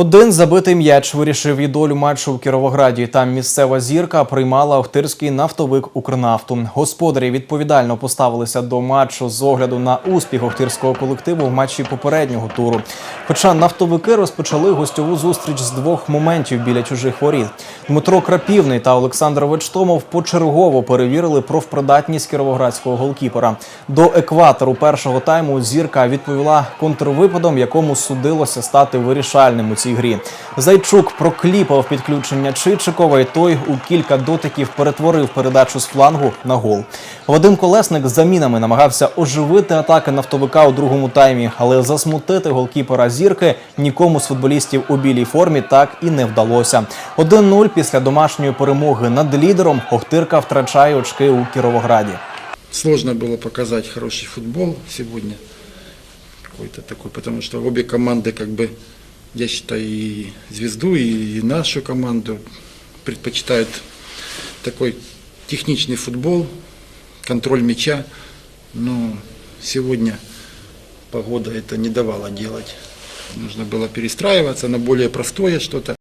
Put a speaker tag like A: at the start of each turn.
A: Один забитий м'яч вирішив і долю матчу в Кіровограді. Там місцева зірка приймала Охтирський нафтовик Укрнафту. Господарі відповідально поставилися до матчу з огляду на успіх охтирського колективу в матчі попереднього туру. Хоча нафтовики розпочали гостьову зустріч з двох моментів біля чужих воріт. Дмитро Крапівний та Олександр Вечтомов почергово перевірили профпридатність кіровоградського голкіпера. До екватору першого тайму зірка відповіла контрвипадом, якому судилося стати вирішальним у цій грі. Зайчук прокліпав підключення Чичикова, і той у кілька дотиків перетворив передачу з флангу на гол. Вадим Колесник з замінами намагався оживити атаки нафтовика у другому таймі, але засмутити голкіпера зірки нікому з футболістів у білій формі так і не вдалося. 1-0 після домашньої перемоги над лідером Охтирка втрачає очки у Кіровограді.
B: Сложно было показать хороший футбол сегодня. Какой-то такой, потому что обе команды, как бы, я считаю, и звезду, и нашу команду предпочитают такой техничный футбол, контроль мяча. Но сегодня погода это не давала делать. Нужно было перестраиваться на более простое что-то.